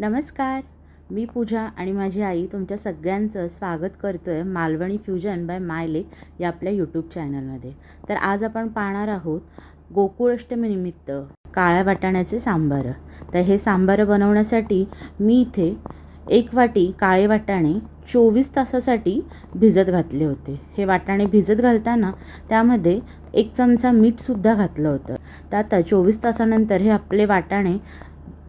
नमस्कार. मी पूजा आणि माझी आई तुमच्या सगळ्यांचं स्वागत करतो आहे Malvani fusion by my lake या आपल्या यूट्यूब चॅनलमध्ये. तर आज आपण पाहणार आहोत गोकुळाष्टमीनिमित्त काळ्या वाटाण्याचे सांबार. तर हे सांबार बनवण्यासाठी मी इथे एक वाटी काळे वाटाणे चोवीस तासासाठी भिजत घातले होते. हे वाटाणे भिजत घालताना त्यामध्ये एक चमचा मीठसुद्धा घातलं होतं. तर आता चोवीस तासानंतर हे आपले वाटाणे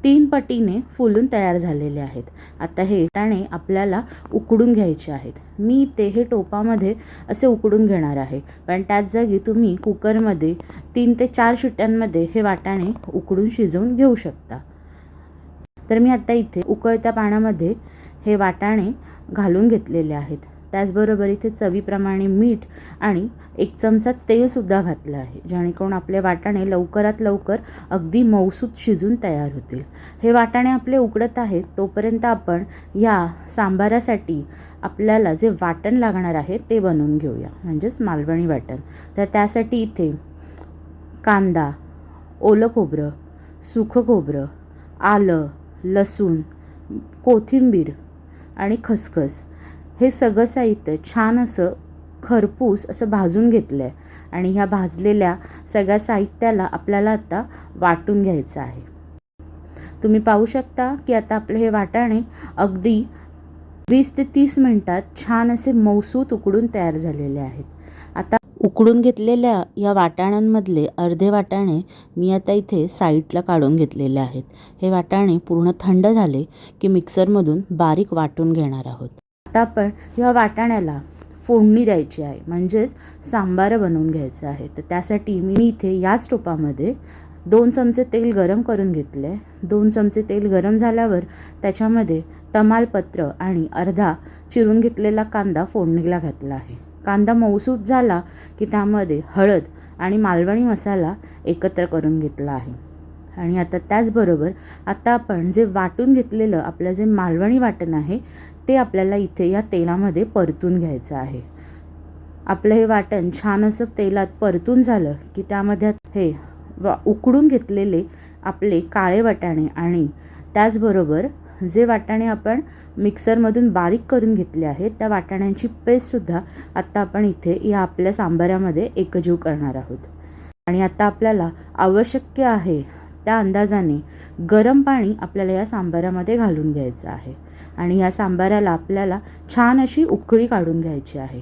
तीन पटीने फुलून तयार झालेले आहेत. आता हे वाटाणे आपल्याला उकडून घ्यायचे आहेत. मी ते हे टोपामध्ये असे उकडून घेणार आहे. पण त्याच जागी तुम्ही कुकरमध्ये तीन ते चार शिट्ट्यांमध्ये हे वाटाणे उकडून शिजवून घेऊ शकता. तर मी आत्ता इथे उकळत्या पाण्यामध्ये हे वाटाणे घालून घेतलेले आहेत. त्याचबरोबर इथे चवीप्रमाणे मीठ आणि एक चमचा तेलसुद्धा घातलं आहे जेणेकरून आपले वाटाणे लवकरात लवकर अगदी मऊसूत शिजून तयार होतील. हे वाटाणे आपले उकडत आहेत तोपर्यंत आपण या सांबारासाठी आपल्याला जे वाटण लागणार आहे ते बनवून घेऊया म्हणजेच मालवणी वाटण. तर त्यासाठी इथे कांदा ओलं खोबरं सुखं खोबरं आलं लसूण कोथिंबीर आणि खसखस हे सगळं साहित्य छान असं खरपूस असं भाजून घेतलं आहे आणि ह्या भाजलेल्या सगळ्या साहित्याला आपल्याला आता वाटून घ्यायचं आहे. तुम्ही पाहू शकता की आता आपले हे वाटाणे अगदी वीस ते तीस मिनटात छान असे मौसूत उकडून तयार झालेले आहेत. आता उकडून घेतलेल्या या वाटाण्यांमधले अर्धे वाटाणे मी आता इथे साईडला काढून घेतलेले आहेत. हे वाटाणे पूर्ण थंड झाले की मिक्सरमधून बारीक वाटून घेणार आहोत. आता आपण ह्या वाटाण्याला फोडणी द्यायची आहे. म्हणजेच सांबार बनवून घ्यायचं आहे. तर त्यासाठी मी इथे याच टोपामध्ये दोन चमचे तेल गरम करून घेतले. दोन चमचे तेल गरम झाल्यावर त्याच्यामध्ये तमालपत्र आणि अर्धा चिरून घेतलेला कांदा फोडणीला घातला आहे. कांदा मऊसूत झाला की त्यामध्ये हळद आणि मालवणी मसाला एकत्र करून घेतला आहे. आणि आता त्याचबरोबर आता आपण जे वाटून घेतलेलं आपलं जे मालवणी वाटण आहे ते आपल्याला इथे या तेलामध्ये परतून घ्यायचं आहे. आपलं हे वाटण छान असं तेलात परतून झालं की त्यामध्ये हे वा उकडून घेतलेले आपले काळे वाटाणे आणि त्याचबरोबर जे वाटाणे आपण मिक्सरमधून बारीक करून घेतले आहेत त्या वाटाण्यांची पेस्टसुद्धा आत्ता आपण इथे या आपल्या सांबाऱ्यामध्ये एकजीव करणार आहोत. आणि आता आपल्याला आवश्यक आहे त्या अंदाजाने गरम पाणी आपल्याला या सांबारामध्ये घालून घ्यायचं आहे. आणि या सांबाराला आपल्याला छान अशी उकळी काढून घ्यायची आहे.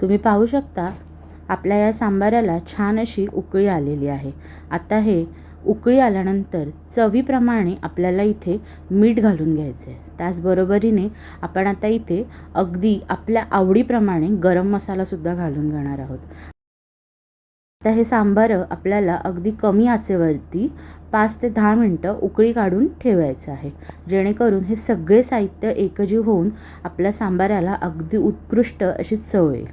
तुम्ही पाहू शकता आपल्या या सांबाराला छान अशी उकळी आलेली आहे. आता हे उकळी आल्यानंतर चवीप्रमाणे आपल्याला इथे मीठ घालून घ्यायचं आहे त्याचबरोबरीने आपण आता इथे अगदी आपल्या आवडीप्रमाणे गरम मसालासुद्धा घालून घेणार आहोत. आता हे सांबार आपल्याला अगदी कमी आचेवरती पाच ते दहा मिनटं उकळी काढून ठेवायचं आहे. जेणेकरून हे सगळे साहित्य एकजीव होऊन आपल्या सांबाराला अगदी उत्कृष्ट अशी चव येईल.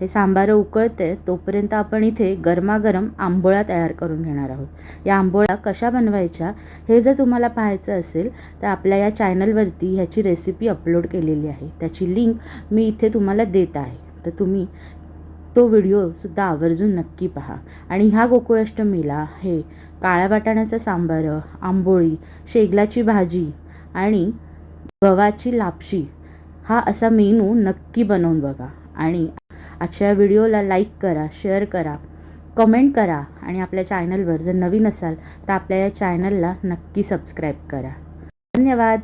हे सांबारं उकळते तोपर्यंत आपण इथे गरमागरम आंबोळ्या तयार करून घेणार आहोत. या आंबोळ्या कशा बनवायच्या हे जर तुम्हाला पाहायचं असेल तर आपल्या या चॅनलवरती ह्याची रेसिपी अपलोड केलेली आहे. त्याची लिंक मी इथे तुम्हाला देत आहे. तर तुम्ही तो व्हिडिओसुद्धा आवर्जून नक्की पहा. आणि ह्या गोकुळाष्टमीला हे काळ्या वाटाण्याचं सांबार आंबोळी शेगलाची भाजी आणि गव्हाची लापशी हा असा मेनू नक्की बनवून बघा. आणि आजच्या व्हिडिओला लाईक करा शेअर करा कमेंट करा आणि आपल्या चॅनलवर जर नवीन असाल तर आपल्या या चॅनलला नक्की सबस्क्राईब करा. धन्यवाद.